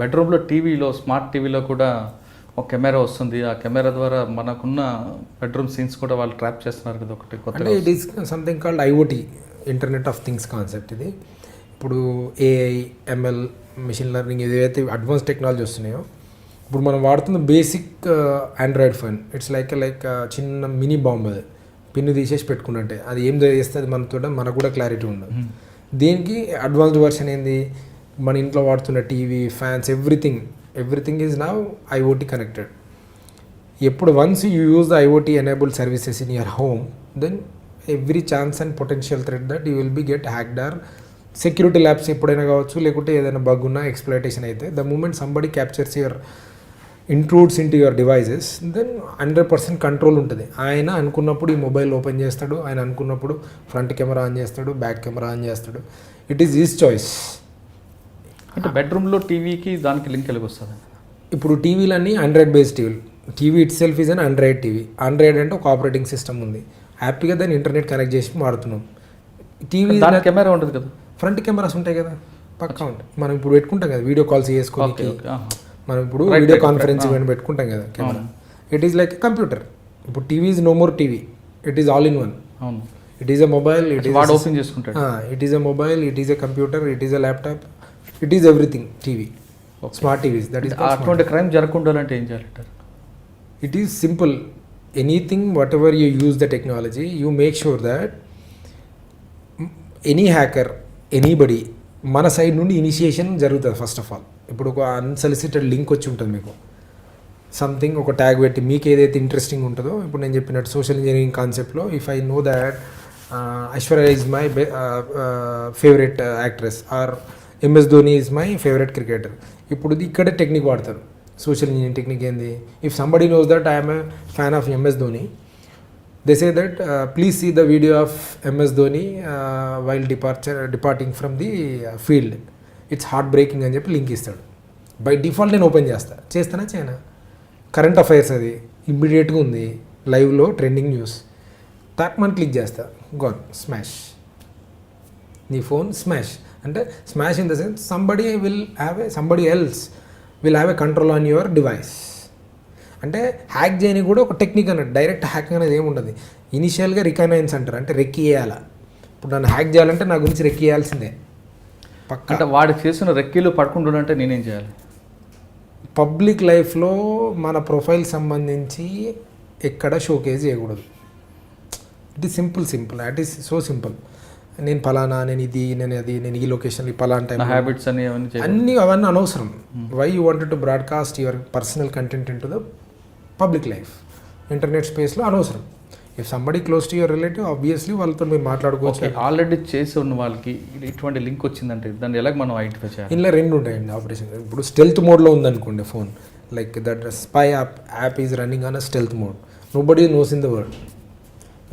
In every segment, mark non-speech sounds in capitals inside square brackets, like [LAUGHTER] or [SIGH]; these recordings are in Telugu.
బెడ్రూమ్లో టీవీలో స్మార్ట్ టీవీలో కూడా ఒక కెమెరా వస్తుంది. ఆ కెమెరా ద్వారా మనకున్న బెడ్రూమ్ సీన్స్ కూడా వాళ్ళు ట్రాప్ చేస్తున్నారు కదా ఒకటి అంటే it is something called IOT internet of things concept ఇది. ఇప్పుడు ఏఐ ఎంఎల్ మిషన్ లెర్నింగ్ ఏదైతే అడ్వాన్స్ టెక్నాలజీ వస్తున్నాయో ఇప్పుడు మనం వాడుతున్న basic Android phone it's like like చిన్న మినీ బాంబ్ అది. పిన్ను తీసేసి పెట్టుకున్నట్టే. అది ఏం చేస్తే అది మనతో మనకు కూడా క్లారిటీ ఉండదు. దీనికి అడ్వాన్స్డ్ వర్షన్ ఏంది? మన ఇంట్లో వాడుతున్న TV fans everything everything is now IOT connected ఎప్పుడు once you use the IOT enable services in your home then every chance and potential threat that you will be get hacked or security labs ఎప్పుడైనా కావచ్చు లేకుంటే ఏదైనా బగ్ ఉన్నా ఎక్స్ప్లైటేషన్ అయితే the moment somebody captures your intrudes into your devices then hundred percent control ఉంటుంది. ఆయన అనుకున్నప్పుడు ఈ మొబైల్ ఓపెన్ చేస్తాడు ఆయన అనుకున్నప్పుడు ఫ్రంట్ కెమెరా ఆన్ చేస్తాడు బ్యాక్ కెమెరా ఆన్ చేస్తాడు. ఇట్ ఈస్ ఈజ్ చాయిస్ అంటే బెడ్రూమ్లో టీవీకి దానికి లింక్ ఎలాగ వస్తుంది? ఇప్పుడు టీవీలన్నీ ఆండ్రాయిడ్ బేస్డ్ టీవీలు TV itself is an Android TV Android అంటే ఒక ఆపరేటింగ్ సిస్టమ్ ఉంది. హ్యాపీగా దాన్ని ఇంటర్నెట్ కనెక్ట్ చేసి వాడుతున్నాం. టీవీ కెమెరా ఉంటుంది కదా? ఫ్రంట్ కెమెరాస్ ఉంటాయి కదా? పక్కా ఉంటాయి. మనం ఇప్పుడు పెట్టుకుంటాం కదా వీడియో కాల్స్ ఆహా. మనం ఇప్పుడు వీడియో కాన్ఫరెన్స్. ఇవన్నీ పెట్టుకుంటాం కదా camera. It is like computer ఇప్పుడు TV is no more TV it is all in one అవును. It is a mobile it is open చేసుకుంటాడు. It is a mobile it is a computer it is a laptop it is everything TV smart TVs that is అటువంటి క్రైమ్ జరగకుండా అంటే ఏం చేయాలంటారు? It is simple. Anything whatever you use the technology you make sure that any hacker anybody మన సైడ్ నుండి ఇనిషియేషన్ జరుగుతుంది ఫస్ట్ ఆఫ్ ఆల్ ఇప్పుడు ఒక అన్సలిసిటెడ్ లింక్ వచ్చి ఉంటుంది మీకు. సంథింగ్ ఒక ట్యాగ్ పెట్టి మీకు ఏదైతే ఇంట్రెస్టింగ్ ఉంటుందో ఇప్పుడు నేను చెప్పినట్టు సోషల్ ఇంజనీరింగ్ కాన్సెప్ట్లో if I know that Aishwarya is my favourite actress or MS Dhoni is my favourite cricketer ఇప్పుడు ఇక్కడే టెక్నిక్ వాడతారు. సోషల్ ఇంజనీరింగ్ టెక్నిక్ ఏంది? If somebody knows that I'm a fan of MS Dhoni they say that please see the video of MS Dhoni while departure departing from the field it's heart breaking అని చెప్పి లింక్ ఇస్తాడు. బై డిఫాల్ట్ నేను ఓపెన్ చేస్తా. చేస్తానా? చేయనా? కరెంట్ అఫైర్స్ అది. ఇమ్మీడియట్గా ఉంది. లైవ్లో ట్రెండింగ్ న్యూస్ తాక్మని క్లిక్ చేస్తా. గోన్ స్మాష్ నీ ఫోన్ స్మాష్ అంటే smash in the sense somebody will have a somebody else will have a control on your device అంటే హ్యాక్ చేయని కూడా ఒక టెక్నిక్ అన్నట్టు డైరెక్ట్ హ్యాక్ అనేది ఏమి ఉండదు. ఇనిషియల్గా రికనైన్స్ అంటారు. అంటే రెక్కి చేయాలా ఇప్పుడు నన్ను హ్యాక్ చేయాలంటే నా గురించి రెక్కి చేయాల్సిందే అంటే వాడు చేసిన రెక్కీలు పడుకుంటుండంటే నేనేం చేయాలి? పబ్లిక్ లైఫ్లో మన ప్రొఫైల్ సంబంధించి ఎక్కడ షోకేజ్ చేయకూడదు. It is simple simple that is so simple. నేను పలానా నేను ఇది నేను అది నేను ఈ లొకేషన్ ఈ పలానా నా టైం హ్యాబిట్స్ అని అన్నీ అవన్నీ అనవసరం. Why you wanted to broadcast your personal content into the public life internet స్పేస్లో అనవసరం. If somebody close to your relative obviously వాళ్ళతో మీరు మాట్లాడుకోవచ్చు. ఆల్రెడీ చేసి ఉన్న వాళ్ళకి ఇటువంటి లింక్ వచ్చిందంటే దాన్ని ఎలాగ మనం ఐడెంటిఫై చేయాలి? ఇందులో రెండు ఉంటాయండి ఆపరేషన్ ఇప్పుడు స్టెల్త్ మోడ్లో ఉందనుకోండి phone like that spy app app is running on a stealth mode nobody knows in the world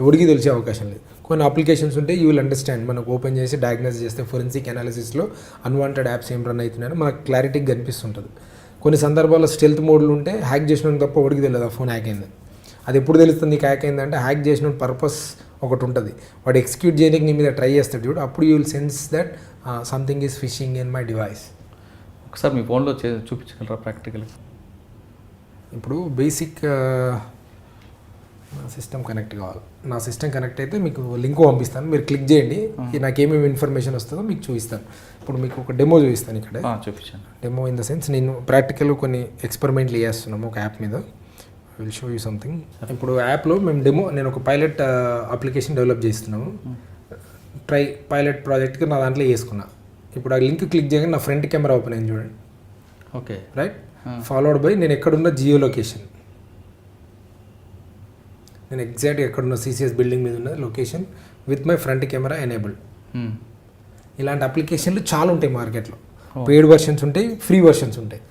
ఎవరికి తెలిసే అవకాశం లేదు. కొన్ని అప్లికేషన్స్ ఉంటే యూ విల్ అండర్స్టాండ్ మనకు ఓపెన్ చేసి డయాగ్నోస్ చేస్తే ఫోరెన్సిక్ అనాలిసిస్లో అన్వాంటెడ్ యాప్స్ ఏం రన్ అవుతున్నాయని మనకు క్లారిటీగా కనిపిస్తుంటుంది. కొన్ని సందర్భాల్లో స్టెల్త్ మోడ్లు ఉంటే హ్యాక్ చేసిన తప్ప ఎవరికి తెలియదు ఆ ఫోన్ హ్యాక్ అయింది అది ఎప్పుడు తెలుస్తుంది? హ్యాక్ అయిందంటే హ్యాక్ చేసిన పర్పస్ ఒకటి ఉంటుంది. వాడు ఎగ్జిక్యూట్ చేయడానికి నీ మీద ట్రై చేస్తాడు చూడు. అప్పుడు you will sense that something is phishing in my device ఒకసారి మీ ఫోన్లో చే చూపించగలరా ప్రాక్టికల్ ఇప్పుడు బేసిక్ నా సిస్టమ్ కనెక్ట్ కావాలి. నా సిస్టమ్ కనెక్ట్ అయితే మీకు లింక్ పంపిస్తాను. మీరు క్లిక్ చేయండి. నాకు ఏమేమి ఇన్ఫర్మేషన్ వస్తుందో మీకు చూపిస్తాను. ఇప్పుడు మీకు ఒక డెమో చూపిస్తాను ఇక్కడ. చూపించాను డెమో ఇన్ ద సెన్స్ నేను ప్రాక్టికల్ కొన్ని ఎక్స్పెరిమెంట్లు చేస్తున్నాము ఒక యాప్ మీద. విల్ షో యూ సంథింగ్ ఇప్పుడు యాప్లో మేము డెమో నేను ఒక పైలట్ అప్లికేషన్ డెవలప్ చేస్తున్నాము. ట్రై పైలట్ ప్రాజెక్ట్కి నా దాంట్లో వేసుకున్నా. ఇప్పుడు ఆ లింక్ క్లిక్ చేయగానే నా ఫ్రంట్ కెమెరా ఓపెన్ అయింది చూడండి. ఓకే. రైట్ ఫాలోడ్ బై నేను ఎక్కడున్న జియో లొకేషన్ నేను ఎగ్జాక్ట్గా ఎక్కడున్న సిసిఎస్ బిల్డింగ్ మీద ఉన్న location with my front camera enabled ఇలాంటి అప్లికేషన్లు చాలా ఉంటాయి మార్కెట్లో పెయిడ్ వర్షన్స్ ఉంటాయి ఫ్రీ వర్షన్స్ ఉంటాయి.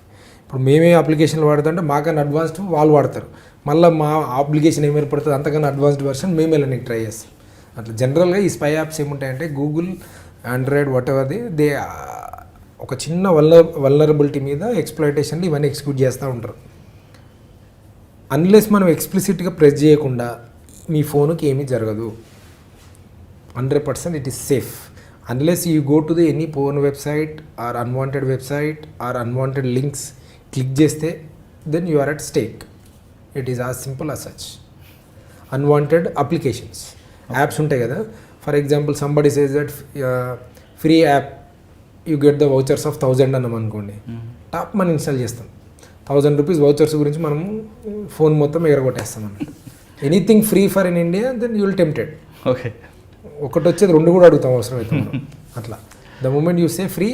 ఇప్పుడు మేమే అప్లికేషన్లు వాడుతుంటే మాకన్నా అడ్వాన్స్డ్ వాళ్ళు వాడతారు. మళ్ళీ మా అప్లికేషన్ ఏమి ఏర్పడుతుంది అంతకన్నా అడ్వాన్స్డ్ వెర్షన్ మేము వెళ్ళడానికి ట్రై చేస్తాం. అట్లా జనరల్గా ఈ spy apps ఏముంటాయంటే Google Android what ever the they ఒక చిన్న వల్ల వల్నరబిలిటీ మీద ఎక్స్ప్లాయిటేషన్లు ఇవన్నీ ఎగ్జిక్యూట్ చేస్తూ ఉంటారు. అన్లెస్ మనం ఎక్స్ప్లిసిట్గా ప్రెస్ చేయకుండా మీ ఫోన్కి ఏమీ జరగదు. Hundred percent it is safe unless you go to the any porn website or unwanted website or unwanted links click చేస్తే then you are at stake it is as simple as such unwanted applications apps ఉంటాయి కదా. For example somebody says that free app you get the vouchers of thousand అన్నాం అనుకోండి. టాప్ మనం ఇన్స్టాల్ చేస్తాం. థౌజండ్ రూపీస్ వౌచర్స్ గురించి మనం ఫోన్ మొత్తం ఎగరగొట్టేస్తాం అన్నమాట. Anything free for in India then you will tempted okay ఒకటి వచ్చేది రెండు కూడా అడుగుతాం అవసరం అయితే [LAUGHS] అట్లా. The moment you say free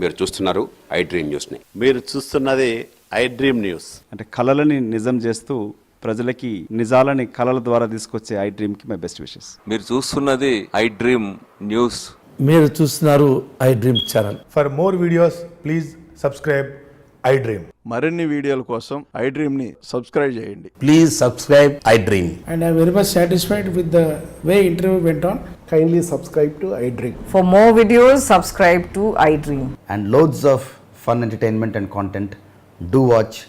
మీరు చూస్తున్నారు ఐ డ్రీమ్ న్యూస్ని మీరు చూస్తున్నది ఐ డ్రీమ్ న్యూస్ అంటే కళలని నిజం చేస్తూ ప్రజలకి నిజాలని కళల ద్వారా తీసుకొచ్చే ఐ డ్రీమ్కి మై బెస్ట్ విషెస్ మీరు చూస్తున్నది ఐ డ్రీమ్ న్యూస్ మీరు చూస్తున్నారు iDream channel For more videos, please subscribe iDream. మరిన్ని వీడియోల కోసం ఐ డ్రీమ్ని సబ్స్క్రైబ్ చేయండి please subscribe I Dream and I'm very much satisfied with the way interview went on. Kindly subscribe to iDream. For more videos, subscribe to iDream. And loads of fun entertainment and content, do watch